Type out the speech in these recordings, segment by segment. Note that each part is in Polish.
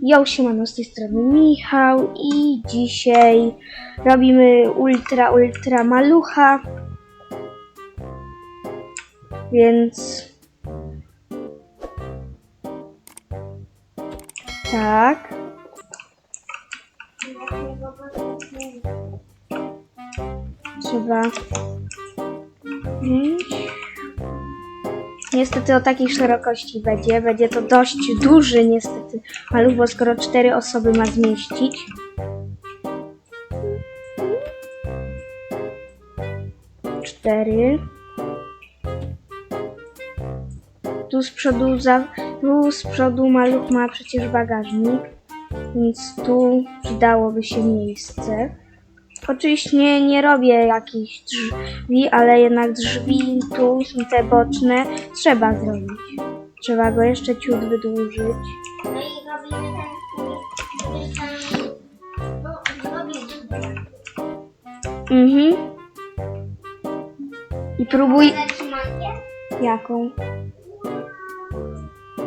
Jo, siemano, z tej strony Michał i dzisiaj robimy ultra, ultra malucha. Więc... Tak. Trzeba wziąć. Niestety o takiej szerokości będzie. Będzie to dość duży niestety maluch, bo skoro cztery osoby ma zmieścić. Cztery. Tu z przodu, za, tu z przodu maluch ma przecież bagażnik, więc tu przydałoby się miejsce. Oczywiście nie, robię jakichś drzwi, ale jednak drzwi tu, te boczne, trzeba zrobić. Trzeba go jeszcze ciut wydłużyć. No i robimy ten... Zrobimy. Mhm. I próbuj... Jaką?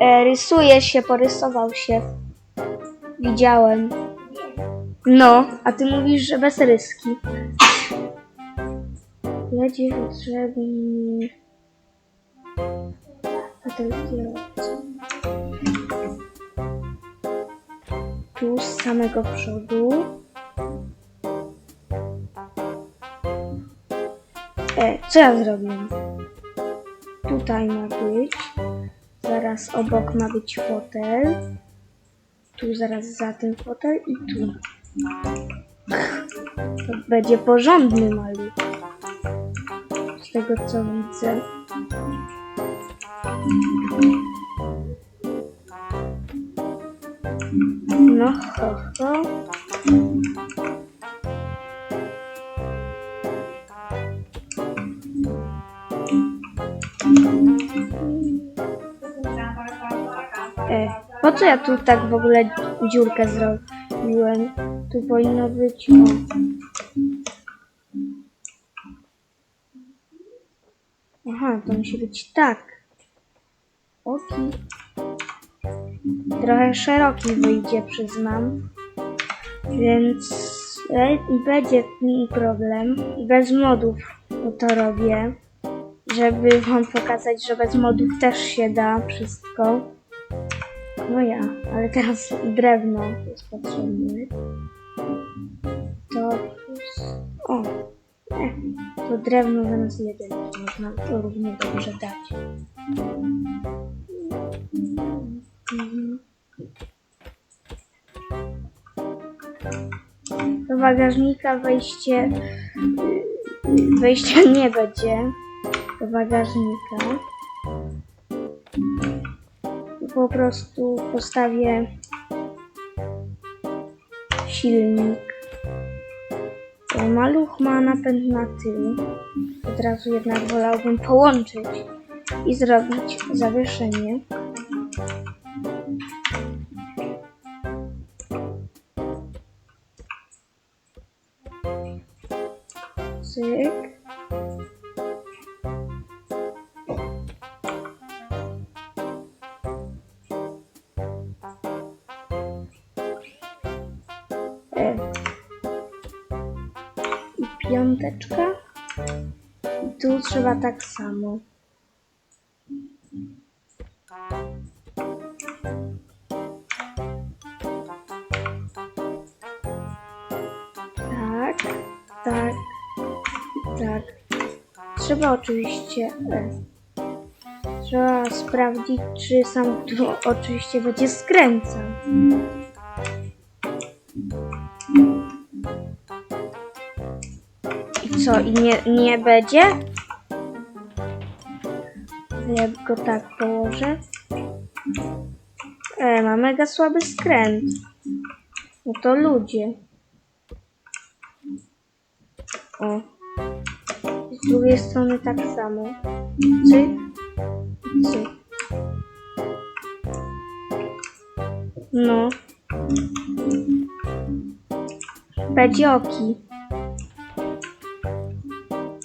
E, rysuje się, porysował się. Widziałem. No, a ty mówisz, że bez ryski. Jedzie potrzebny. Tu z samego przodu. E, co ja zrobię? Tutaj ma być. Zaraz obok ma być fotel. Tu zaraz za tym fotel i tu. To będzie porządny maluch. Z tego co widzę. No ho, ho. E, po co ja tu tak w ogóle dziurkę zrobiłem? Tu powinno być. O. Aha, to musi być tak. Oki. Trochę szeroki wyjdzie, przyznam. Więc e, będzie problem. Bez modów to robię. Żeby wam pokazać, że bez modów też się da wszystko. No ja, ale teraz drewno jest potrzebne. To drewno zamiast jeden można to równie dobrze dać. Do bagażnika wejście... Wejścia nie będzie. Do bagażnika po prostu postawię silnik. Maluch ma napęd na tył. Od razu jednak wolałbym połączyć i zrobić zawieszenie. Trzeba tak samo. Tak, tak, tak. Trzeba oczywiście. E. Trzeba sprawdzić, czy sam tu oczywiście będzie skręcał. I co, i nie, nie będzie? Jak go tak położę? E, ma mega słaby skręt. No to ludzie. O. Z drugiej strony tak samo. Cyk. Cyk. No. Pedzioki.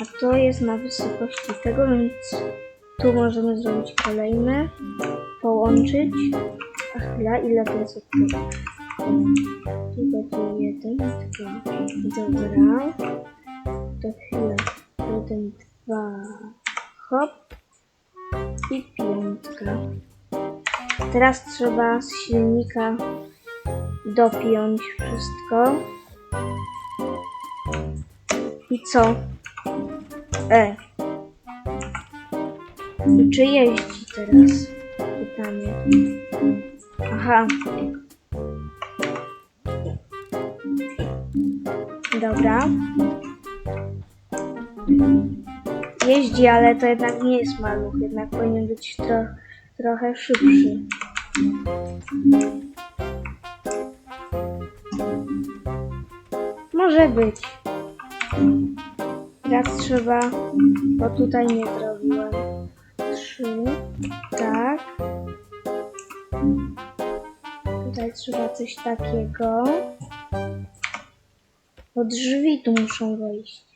A to jest na wysokości tego, więc tu możemy zrobić kolejne, połączyć A chwila, ile to jest od tyłu? Tu jeden. Dobra. To chwilę. Jeden, dwa. Hop. I piątka. Teraz trzeba z silnika dopiąć wszystko. I co? E. Czy jeździ teraz? Pytanie. Aha. Dobra. Jeździ, ale to jednak nie jest maluch. Jednak powinien być tro trochę szybszy. Może być. Teraz trzeba, bo tutaj nie zrobiłem. Tak. Tutaj trzeba coś takiego. Bo drzwi tu muszą wejść.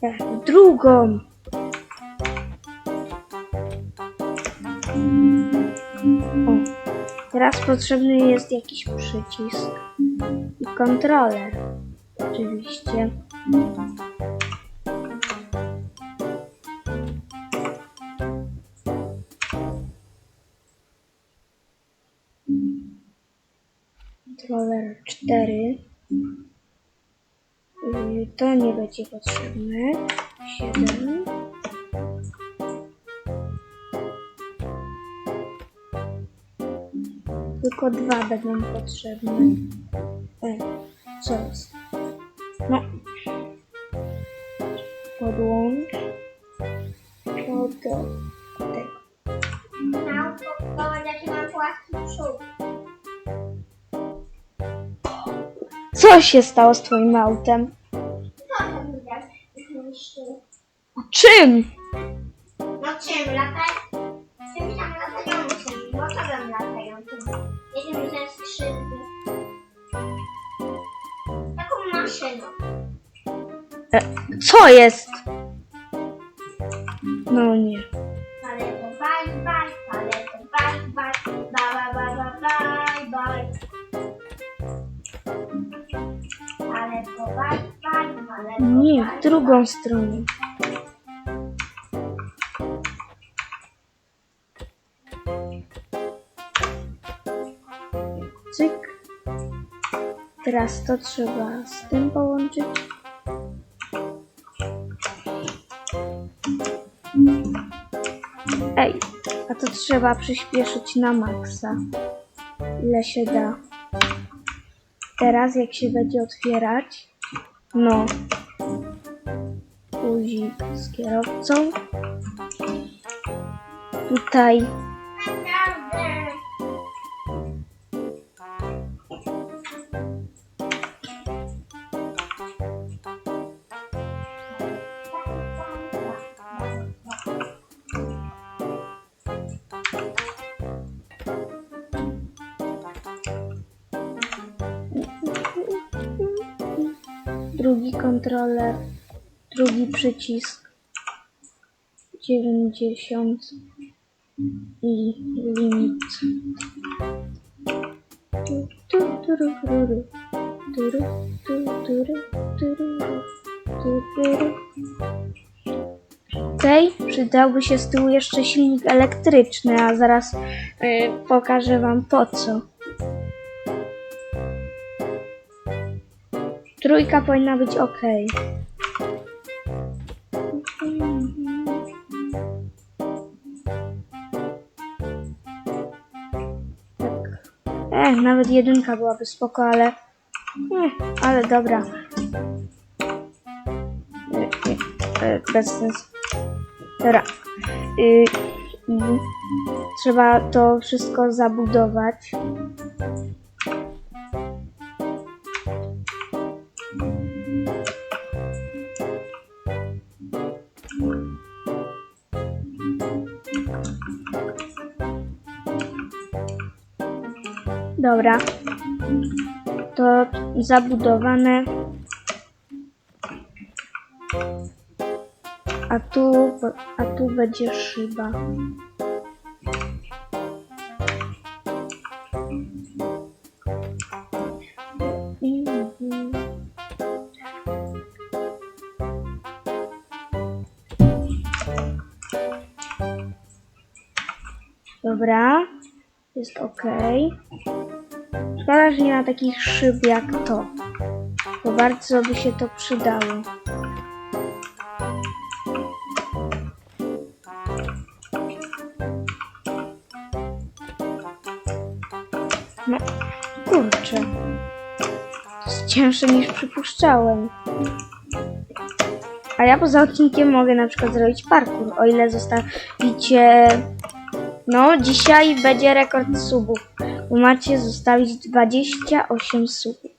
Tak, drugą. Teraz potrzebny jest jakiś przycisk i kontroler. Oczywiście. Kontroler 4. Yy, To nie będzie potrzebne. 7. Tylko dwa będą potrzebne. E, co jest? No. Podłącz. To do tego. Miał powołać jaki mam płaski przód. Co się stało z twoim autem? Widać? A czym? Baj, baj, ale to Nie, baj, w drugą stronę. Cyk. Teraz to trzeba z tym połączyć. To trzeba przyspieszyć na maksa. Ile się da. Teraz jak się będzie otwierać, no, guzik z kierowcą. Tutaj drugi kontroler, drugi przycisk 90 i limit. Tu, tu, tu, tu, turu. Okej, przydałby się z tyłu jeszcze silnik elektryczny, a zaraz y, pokażę Wam po co. Trójka powinna być ok. Tak. E, nawet jedynka byłaby spoko, ale... Nie, ale dobra. E, e, e, bez sensu. Dobra. Y, I trzeba to wszystko zabudować. Dobra. to zabudowane. A tu, a tu będzie szyba. Dobra, jest ok. Szkoda, że nie ma takich szyb jak to. Bo bardzo by się to przydało. No, kurczę. To jest cięższe niż przypuszczałem. A ja poza odcinkiem mogę na przykład zrobić parkour, o ile zostawicie... No, dzisiaj będzie rekord subów. Macie zostawić 28 subów.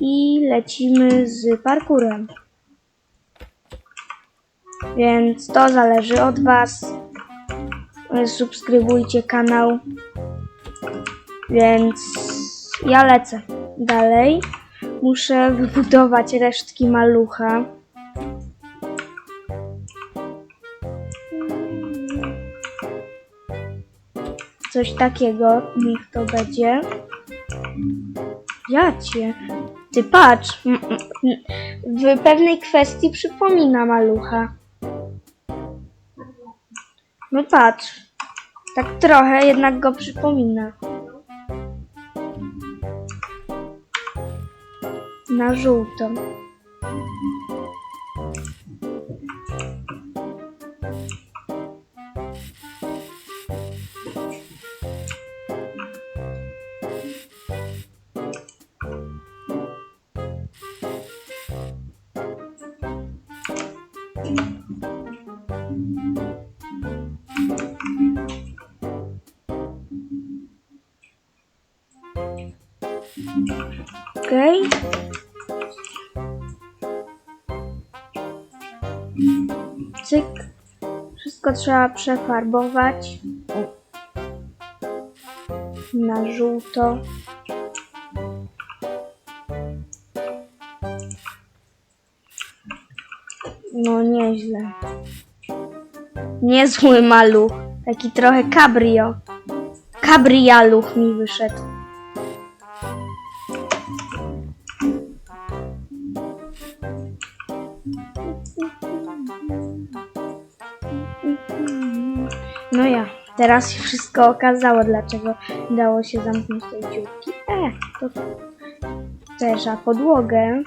I lecimy z parkurem. Więc to zależy od Was. Subskrybujcie kanał. Więc ja lecę dalej. Muszę wybudować resztki malucha. Coś takiego niech to będzie. Jacie. Ty patrz. m- m- m- W pewnej kwestii przypomina malucha. No patrz. Tak trochę jednak go przypomina. Na żółto. Cyk. Wszystko trzeba przefarbować. Na żółto. No nieźle. Niezły maluch. Taki trochę cabrio. Cabrialuch mi wyszedł. Teraz się wszystko okazało, dlaczego dało się zamknąć tej dziurki. E, to też, a podłogę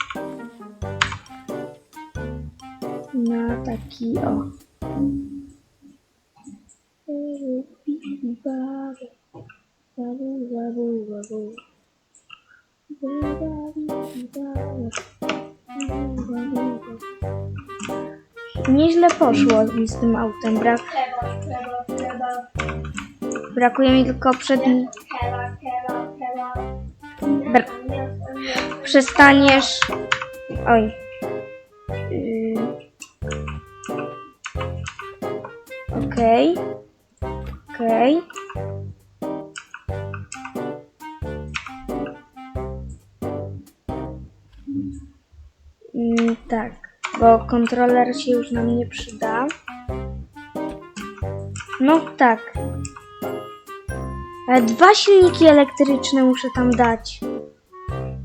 na taki o. Nieźle poszło mi z tym autem. Brak. Brakuje mi tylko przedni. Trzeba, trzeba, trzeba. Br- przestaniesz. Oj. Okej. Okej. Mm, tak, bo kontroler się już nam nie przyda. No tak. Ale dwa silniki elektryczne muszę tam dać.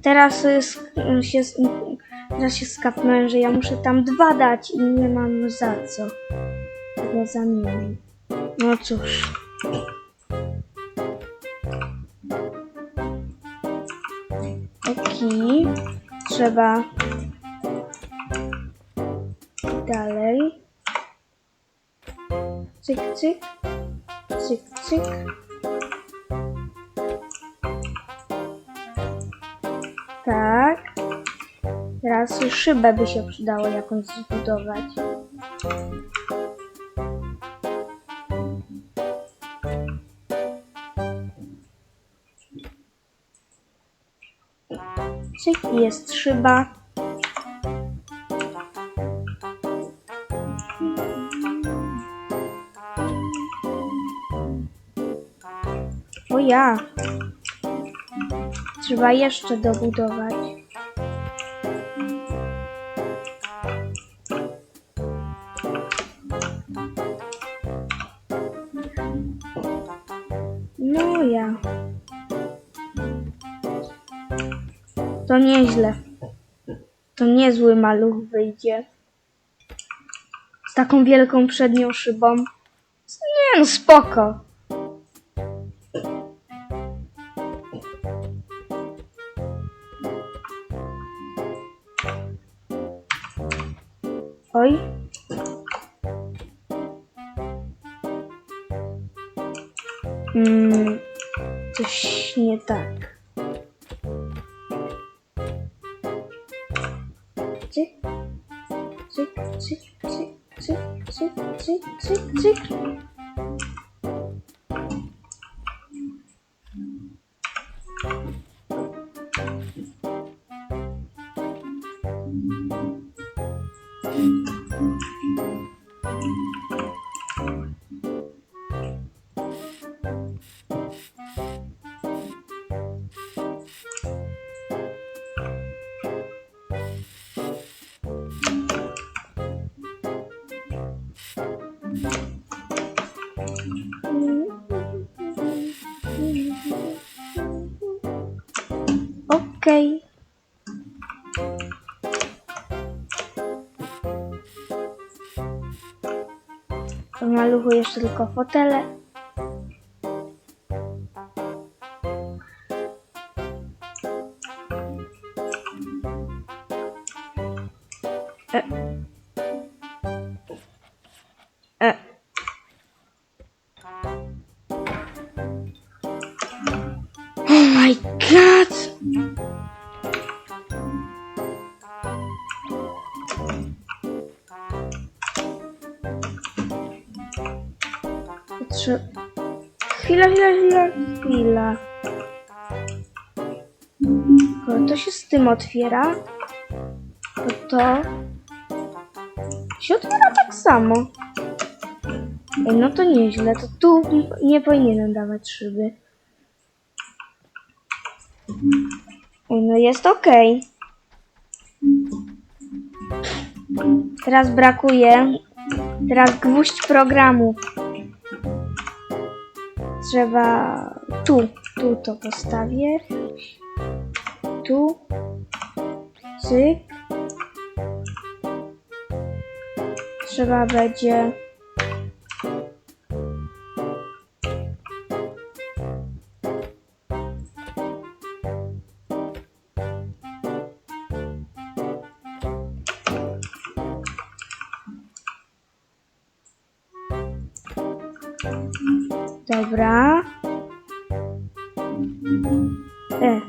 Teraz y, y, się, teraz się skapnąłem, że ja muszę tam dwa dać i nie mam za co tego zamienić. No cóż. Oki. Trzeba dalej. Cyk, cyk. Cyk, cyk. Teraz szybę by się przydało jakąś zbudować. Cyk, jest szyba. O ja. Trzeba jeszcze dobudować. To nieźle. To niezły maluch wyjdzie. Z taką wielką przednią szybą. Nie no, spoko. Oj. Mm, coś nie tak. music? okej. Okay. Maluchu jeszcze tylko fotele. Skoro to się z tym otwiera, to to się otwiera tak samo. Ej, no to nieźle, to tu nie powinienem dawać szyby. No jest ok. Teraz brakuje. Teraz gwóźdź programu. Trzeba tu, tu to postawię. Tu. Cyk. Trzeba będzie. Dobra. E.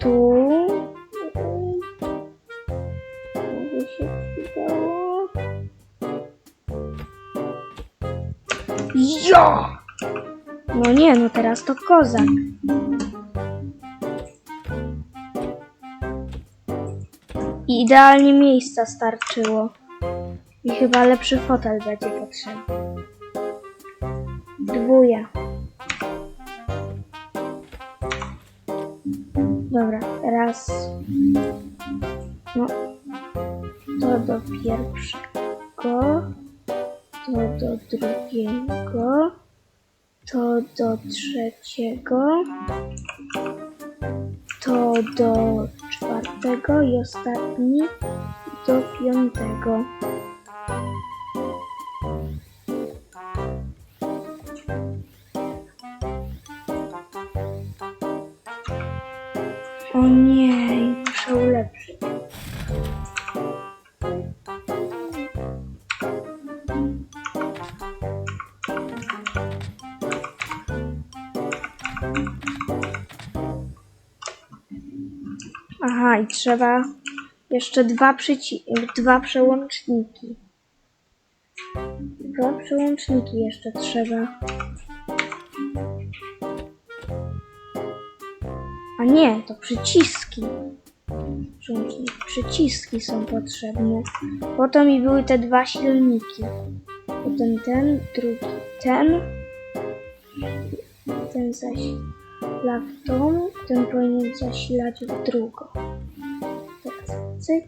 Tu. By. Jo! No nie, no teraz to kozak. Idealnie miejsca starczyło. I chyba lepszy fotel będzie potrzebny. Dwuja. Dobra, raz. No. To do pierwszego. To do drugiego. To do trzeciego. To do czwartego i ostatni do piątego. O nie, muszę ulepszyć. Aha, i trzeba jeszcze dwa, przyci- dwa przełączniki. Dwa przełączniki jeszcze trzeba. A nie, to przyciski. Przyciski są potrzebne. Po to mi były te dwa silniki. Potem ten, drugi ten. Ten zasila w tą, ten powinien zasilać w drugą. Tak, cyk.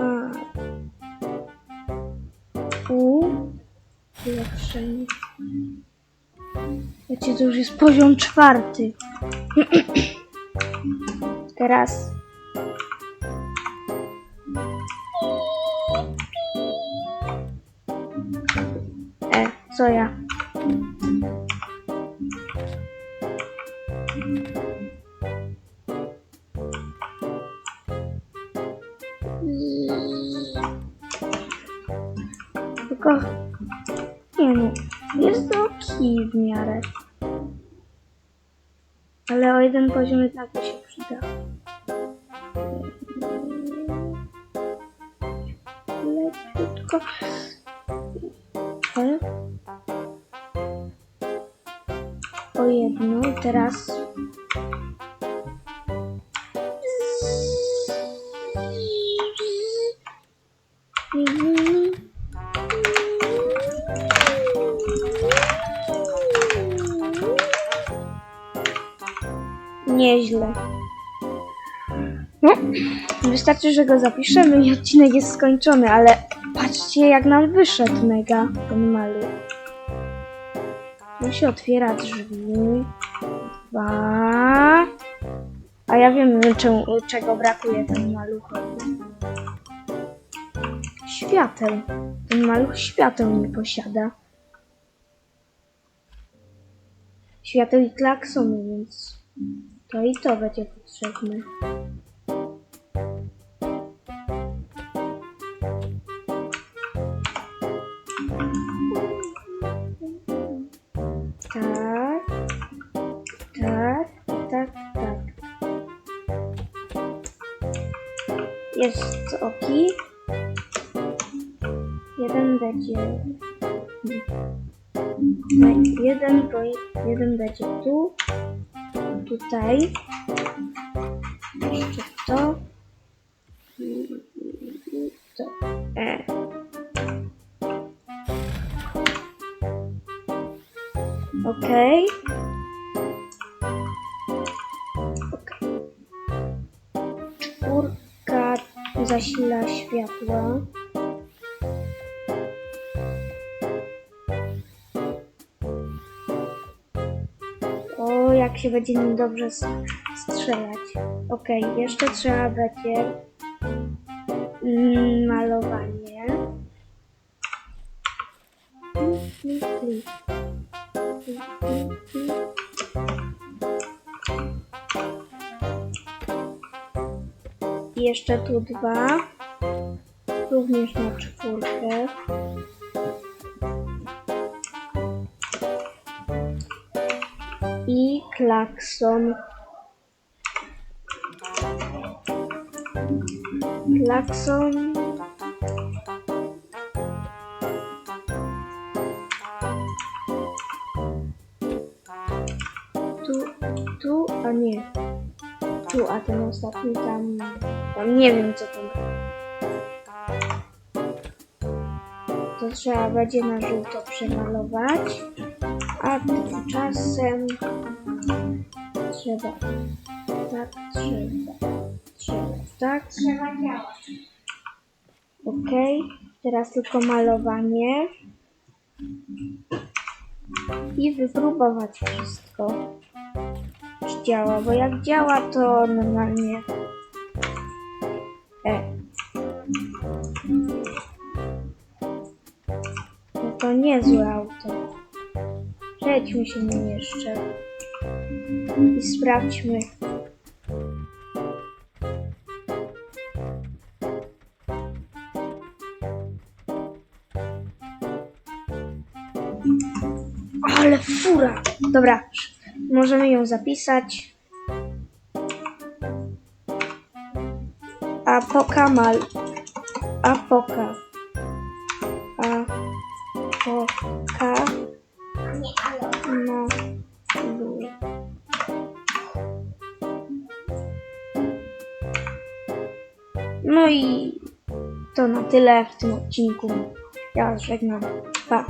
A. U. Ulepszenie. Wiecie, to już jest poziom czwarty. Teraz. E, co ja? Jeden poziom jednak by się przydał. Leciutko. O jedno teraz. Nieźle. No, wystarczy, że go zapiszemy i odcinek jest skończony, ale patrzcie jak nam wyszedł mega ten maluch. Tu się otwiera drzwi. Dwa. A ja wiem, czemu, czego brakuje temu maluchowi. Świateł. Ten maluch świateł nie posiada. Świateł i klaksony, więc to i to będzie potrzebne. Tak, tak, tak, tak. Jest oki. Jeden będzie. Jeden, jeden będzie tu. Tutaj. Jeszcze to. To. E. Okej. Okej. Czwórka zasila światła. Jak się będzie nim dobrze strzelać. Okej, jeszcze trzeba będzie mm, malowanie. I jeszcze tu dwa. Również na czwórkę. Klakson. Klakson. Tu, tu, a nie. Tu, a ten ostatni tam. Tam nie wiem co to ma. To trzeba będzie na żółto przemalować. A tymczasem trzeba tak, trzeba, trzeba tak. Trzeba działać. Ok, teraz tylko malowanie i wypróbować wszystko. Czy działa, bo jak działa, to normalnie. E. No to niezłe auto. Przejdźmy się nim jeszcze i sprawdźmy. Ale fura! Dobra, możemy ją zapisać. Apokamal. Apoka. Na tyle w tym odcinku. Ja żegnam. Pa.